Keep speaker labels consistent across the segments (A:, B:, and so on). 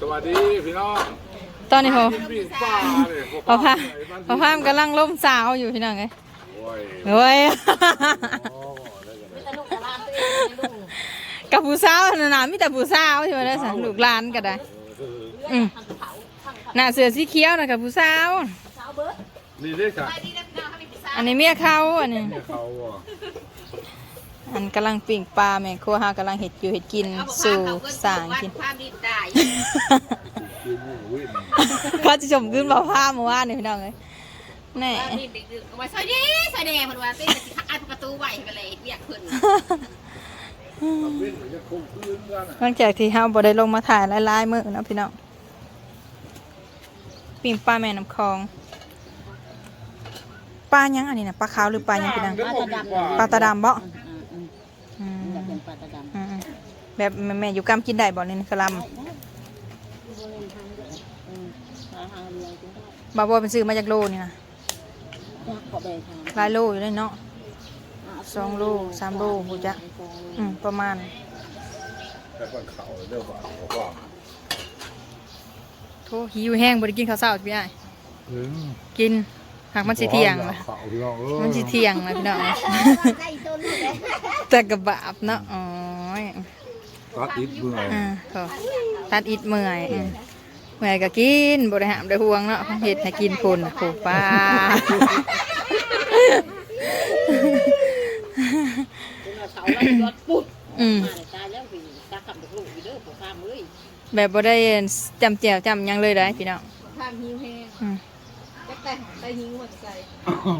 A: สวัสดีพี่น้อง
B: ตอนนี้พอ
A: พี่ป้าเนี่ย
B: พอพาพอพามกำลังล่มสาวอยู่พี่น้องเอ้ย
A: โอ้ย
B: เฮ้ย
C: สนุกสนานตัวเองลุง
B: กับผู้สาวนั่นน่ะมีแต่ผู้สาวใช่ไหมล่ะสลูกหลานก็ได้อืมหน้าเสือสีเขียวนะกับผู้สาว
C: สาวเบิร์ด
A: นี่เรียกจาก
C: ไปดีนะพี่น้องให้พี่สาว
B: อันนี้เมียเขาอันนี้
A: เนี่ยเขา อะ
B: อันกำลังปิ่งปลาแม่ครัวฮากำลังเห็ดอยู่เห็ดกินสู่สางกิน
C: ความดีตาย
A: กินวิ่ง
B: เขาจะชมขึ้นบ่ผ้าเมื่อวานนี่พี่น้องเลยแน่
C: ความดีดึกๆว่าซอยดีซอยแดงเพิ่นว่าเต้นสิอัดประตูไว้ไปเลยเรียกเพิ่น
A: วิ่งมันจะคงคืนกัน
B: หลังจากที่เฮาบ่ได้ลงมาถ่ายหลายๆมื้อเนาะพี่น้องปิ่งปลาแม่น้ำคลองปลายังอันนี้นะปลาขาวหรือปลายังพี่นางปลาตาดำบ่อืม
C: เป็นปลาตะดำ
B: อืมแบบแม่แม่อยู่กำกินได้บ่นี่นะกะล
C: อืมหาหาเลี้ยงกินได้ำ
B: บาบัวเป็นซื้อมาจากโลนี่นะ
C: อยากขอแบ่งทาง
B: หลายโลอยู่เลยเนาะ สองโลสามโลหูจักอืมประมาณ
A: แต่คนเขาเรื่องว่าเขาว่า
B: โธ่หิวแห้งบ่ได้กินข้าวเช้าพี่อ้าย
A: ถึง
B: กิน หากมันสิเที่ยงนะ
A: เขาพี่น้องเออ
B: มันสิเที่ยงนะพี่น้อง
C: ได้ต้นเลย
B: แต่กระบาบเนาะอ๋อย
A: รักอิดเมื่อย
B: อ่าขอตัดอิดเมื่อยอืมเมื่อยก็กินบ่ได้หามได้ห่วงเนาะเฮ็ดให้กินพุ่นโขป้า
C: เขาไล่ยอดปุ๊บ
B: อืม
C: มาเลยตายแล้วพี่ตาขับลูกอยู่เด้อผมข้ามเลย
B: แบบบ่ได้จำแจวจำหยังเลยได้พี่น้อง
C: ข้ามหิวแห้ง
B: อืม
C: จักแต่แต่หิวหมดใจ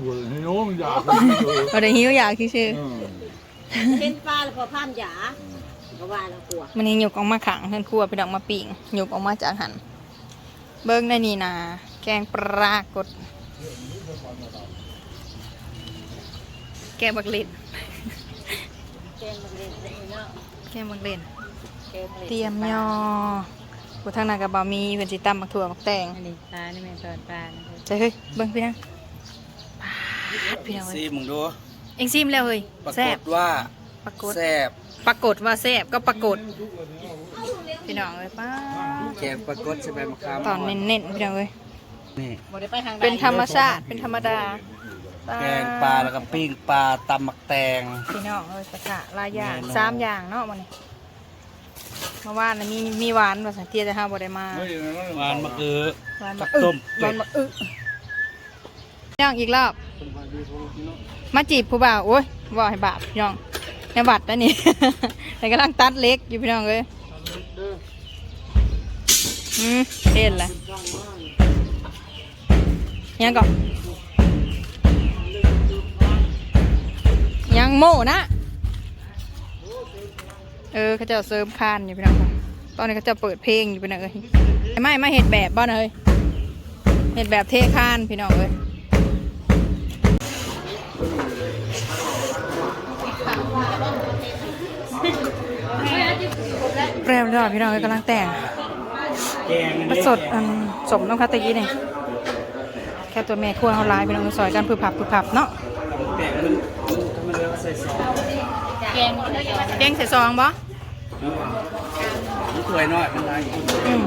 A: เว้ยให้โน้มอยาก
B: บ่ได้หิวอยากซื่อ
C: เห็นปลาแล้วพอพามหยาก็ว่าแล้วกลัว
B: ๆมันนี้ยกออกมาขังเพิ่นครัวพี่น้องมาปิ้งยกออกมาจากหัน เบิ่งได้นี่นะแกงปลากด แกงบักเล่น
C: แกงมันเล่นได้เนาะ
B: แกงบักเล่น
C: แกงมันล่น
B: เตรียมยอ กูทางนั้นก็บ่มีเพิ่นสิตำบักถั่วบักแตง
C: อันนี้ปลานี่แม่สอนปลานะ
B: ใช่เฮ้ยเบิ่งพี่นางปาดพี่น้องเอ้
D: ซี
B: ย
D: มึงดู
B: เอ็งซิมแล้วเฮ้ย
D: ปรา
B: แซ่
D: ก
B: บ
D: ฏว่า
B: ปรากฏ
D: แซ่บ
B: ปรากฏว่าแซ่บก็ปรากฏพี่น้องเอ้ยป้าด
D: แกงปรากฏใช่ไหมมะขาม
B: ตอนเน้นๆพี่น้องเอ้ย
D: นี่
C: บ่ได้ไปทางใด
B: เป็นธรรมชาติเป็นธรรมดา
D: แกงปลาแล้วก็ปิ้งปลาตำหมักแตง
B: พี่น้องเอ้ยกระทะหลายอย่าง
D: เมนู
B: สามอย่างเนาะมันนี่ เมื่อวานน่ะมีมีหวานภาษาเตี้ยแต่ห้าบ่ได้มา
D: หวานมะเขือ
B: หวาน
D: กั
B: มา
D: บ
B: อึ
D: ต้ม
B: หวานมาอึย่างอีกรอบ มาจีบผู้บ่าวโอ้ยบ่ให้บาปพี่น้องในบัตรแล้วนี่ แต่กำลังตัดเล็กอยู่พี่น้องเอ้ยอืมเด่นละยังก่อนยังโม่นะ เออเขาจะเสริมคานอยู่พี่น้องค่ะตอนนี้เขาจะเปิดเพลงอยู่พี่น้องเอ้ยไม่ไม่เห็ดแบบบ้านเอ้ยเห็ดแบบเทคานพี่น้องเอ้ยเปรี้ยวเลยพี่น้องเอ้ยกำลังแต่ง
D: แกงอัน
B: สดอันสมน้ำคาตะกี้นี่แค่ตัวแม่ครัวเขาลายพี่น้องซอยกันผือผับผือผับเนาะ
D: แกงมันมันเรียกว่าใส่ซอส
C: แกงมันได้ยังไง
B: แกงใส่ซองบ่
D: มันถ้วยน้อยมันได้
B: อืม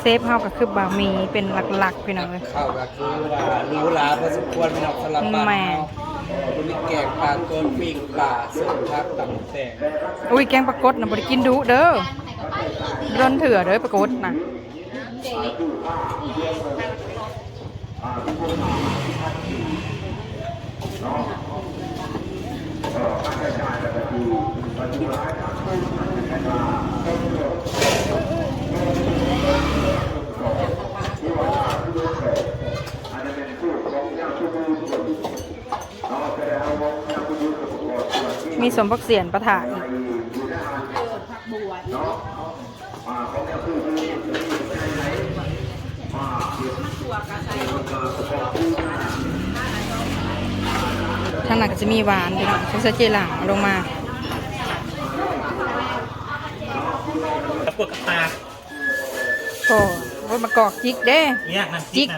B: เซฟเฮาก็คือบะหมี่เป็นหลักๆพี่น้องเลย
D: ข้าวก็คือว่าหรูหราพอสมควรพี่น้องสลับบ้าน
B: แม่
D: เราตัวนี้แกงปลาต้นปิ้งปลาเสิร์ฟพักตำหมักแตง
B: อุ้ยแกงปลากดนะบ่ได้กินดุเด้อร้นเถื่อเด้อปลากดนะ มีสมพักเสียนประถาอี กทางหนักจะมีหวานพี่น้องเขาจะเจหลังลงมา
D: แล้วพวกปลา
B: โอ้โหมากอกจิกเด้
D: เนี่ยนั่น
B: จิก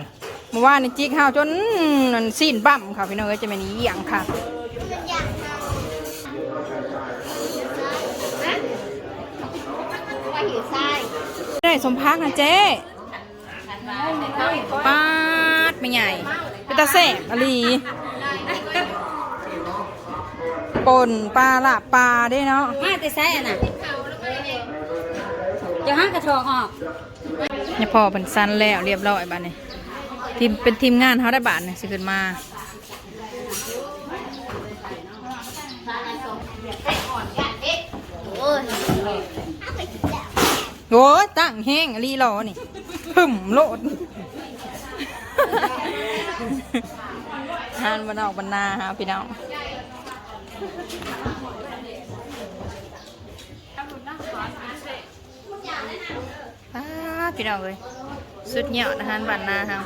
B: เมื่อวานนี่จิกห้าวจนนั่นสิ้นบั่มค่ะพี่น้องเอ้ยจะไม่หนีเหี่ยงค่ะ
C: เป็นอย่างค่ะ ว่าหิวไส้
B: ได้สมพักนะเจ๊ปาดไม่ใหญ่เป็นตาแสบอลี ป่นปลาละปลาได้เนาะ
C: มาแต่ไส้อะน่ะจะห้างกระทองออก
B: เนี่ยพอเป็นสั้นแล้วเรียบร้อยบ้านนี้ทีมเป็นทีมงานเขาได้บาทเนี่ยสิขึ้นมา
C: โอ้ย
B: โอ้ยตั้งแห้งอลีรอนี่หึ่มโลดทานบานออกบานนาฮะพี่น้อง อ้าพี่น้องเลยสุดยอดอาหารบานนาฮะ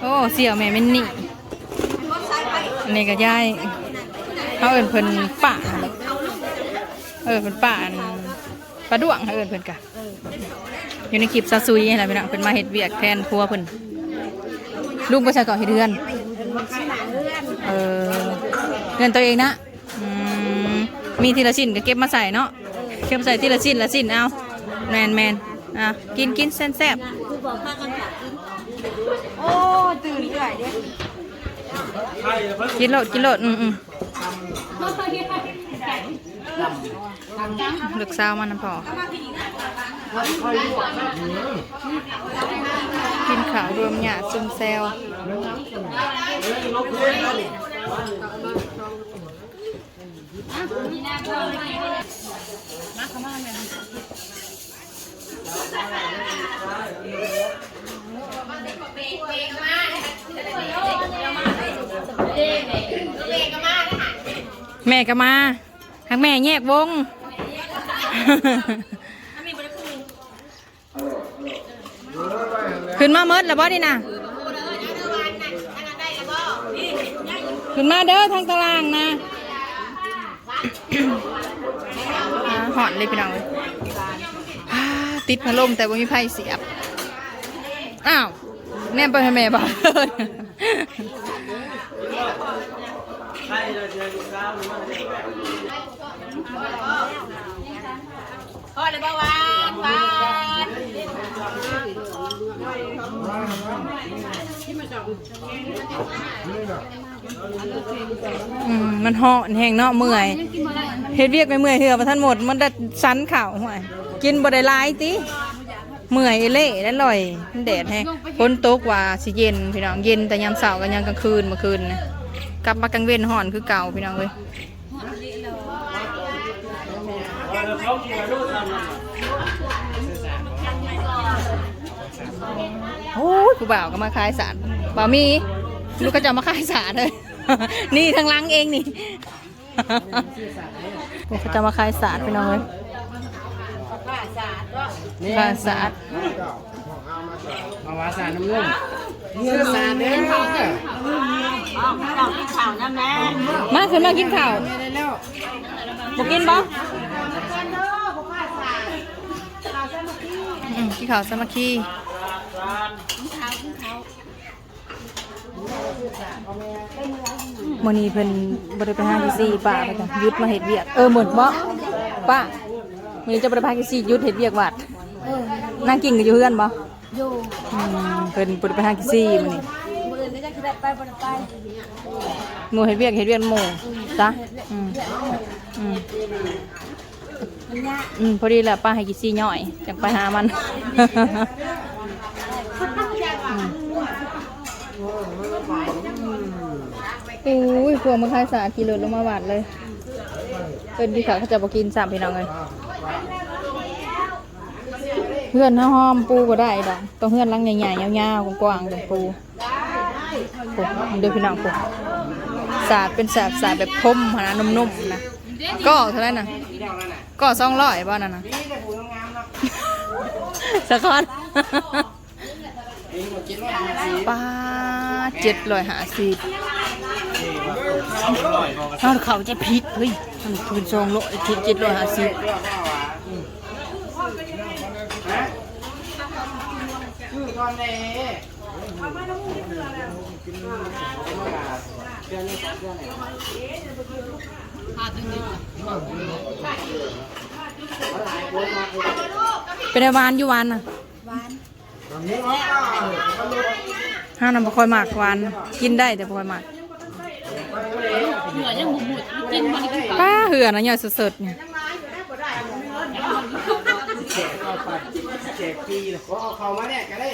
B: โอ้เสี่ยวแม่เป็นหนี่อันนี้ก็ย่ายเขาเอินเพิ่นป่าเออเพิ่นป่าอัน ปลาด้วงเขาเอินเพิ่นกะอยู่ในคลิปซาซุยนี่แหละพี่น้องเพิ่นมาเฮ็ดเวียกแทนครัวเพิ่นลุงก็ใช้ก่อเฮ็ดเรือน เออเงินตัวเองนะอืมมีทีละชิ้นก็เก็บมาใส่เนาะเก็บใส่ทีละชิ้นละชิ้นเอาแมนแมนอะกินกินแซ่บแซ่บ
C: คือบอกข้ากันค่ะ
B: โอ้ตื่นเอื่อยเด้กินโลดกินโลดอืมอืม ลึกเศร้ามันน้ำพอกินขาวรวมหยาซุ่มแซวแม่ก็มาหักแม่แยกวง ขึ้นมาเมดแล้วบ่นี่นะขึ้นมาเด้อทางตารางนะหอนเลยพี่น้องติดพัดลมแต่ว่ามีไฟเสียบ อ้าว แนมไปให้แม่บ่า
C: พ่อเลยบ่าวานวาน
B: อืมมันเหาะแห้งเนาะเมื่อยเฮ็ดเวียกไปเมื่อยเหือมาท่านหมด มันได้สันเข่าห่วยกินบ่ได้หลายติเมื่อยเละแล้วลอยมันแดดแห้งฝนตกว่าสิเย็นพี่น้องเย็นแต่ยามเช้ากับยามกลางคืนเมื่อคืนนะ กลับมากลางเว้นห่อนคือเก่าพี่น้องเว้ยโอ้ยกูบ่าวก็มาขายสารบ่าวมี ลูกก็จะมาขายสารเลย นี่ทางหล้างเองนี่นี่เขาจะมาขายสารพี่น้องเว้ยขายสาร
D: มา วาสาน้ำเงินเสื้อสารเนี่ย
C: อ๋อดอกที่ข่าวนั่นแหละ
B: มาขึ้นมากินข้าวบอกกินบ่อืมกินข้าวสามัคคีมื้อนี้เพิ่นบ่ได้ไปหาที่ซี่ป้าไปจ้ะหยุดมาเฮ็ดเวียกเออหมดบ่ป้ามื้อนี้จะบ่ได้ไปหาที่ซี่หยุดเฮ็ดเวียกวัดนั่งกินกันอยู่เฮือนบ่
C: อยู่
B: อืมเพิ่นบ่ได้ไปหาที่ซี่มื้อนี้
C: มือนี่จะคือได้ไปบ่ได้ไป
B: หมู่เฮ็ดเวียกเฮ็ดเวียกหมู่จ้ะอืมอืม
C: มันยาก
B: อืมพอดีแหละป้าให้กินซี่ย่อยจังไปหามัน อุ้ยพวกมันคายสากิโลลงมาบาดเลย เป็นที่เขาเขาจะบอกินสามพี่น้องเลย เพื่อนห้าห้อมปูก็ได้ดอกต้องเพื่อนรังใหญ่ๆยาวๆกว้างๆเป็นปูปูเดี๋ยวพี่น้องปูสาดเป็นสาดสาดแบบพรมหนานุ่มๆนะก็เท่านั้นนะก็สองร้อยบ้านนั่นนะสะคอนป้าเจ็ดร้อยห้าสิบเอาเขาจะพิษเฮ้ยมันคืนสองร้อยเจ็ดเจ็ดร้อยห้าสิบ
D: คือตอนนี้เอามาน้ำมูกเกลือแล้วเดือนนี้เดือนไหน
C: พาตึง
B: เป็นวานอยู่หวานน่ะห้ามนำบ่ค่อยหมากวานกินได้แต่บ่ค่อยมาก
C: หัวยังบุบบุดกินมันกิน
B: ป้าเหือนะย่อยสดๆเนี่ย
D: แจกปีเลยขอเอาเขามาเนี่ยก็
C: ได้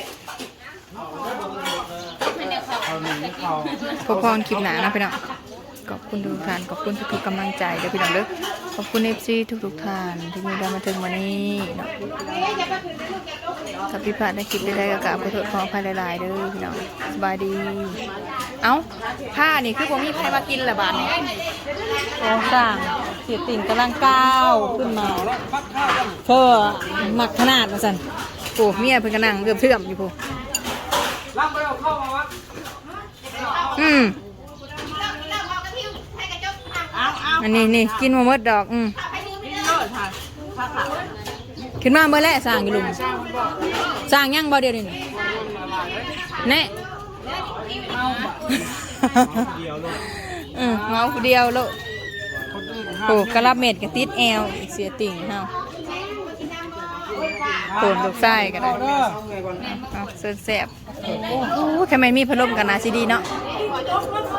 C: เข้า
D: เอาหนึ่งเขา
B: พบพรคลิปหนานะพี่น้องขอบคุณทุกท่านขอบคุณทุกๆกำลังใจเด้อพี่น้องเด้อขอบคุณ FC ทุกๆท่านที่มีเรามาถึงวันนี้เนาะถ้าพิดพลาทในคลิปใดๆก็กราบขอโทษขออภัยหลายๆเด้อพี่น้องสบายดี เอ้าผ้านี่คือผมมีใครมากินละบาทนี่โอ้สร้าง เสียติ่งกำลังก้าวขึ้นมาเพื่อหมักขนาดมาสั่นโอ้เมียเพิ่นกำลังเกือบเทื่อมอยู่พู
D: รับไปเอาเข้ามาวะ
B: อืมอันนี้นี่กินมาหมดดอกอืมขึ้นมาเมื่อแรกสร้างอยู่ลุมสร้างยังบ่เดียวนี่แน่
D: เดียวลง
B: อืมเมาผู้เดียวโลด
D: คนอื่น
B: โอ้กระลับเม็ดกระติดแอวอีกเสียติ่งเฮาโตนลูกไส้ก็ได้
D: เด้อเอาไงก่อน
B: เอาเสิร์ฟแซ่บโอ้โหทำไมมีพัดลมกันนะสิดีเนาะ
D: เ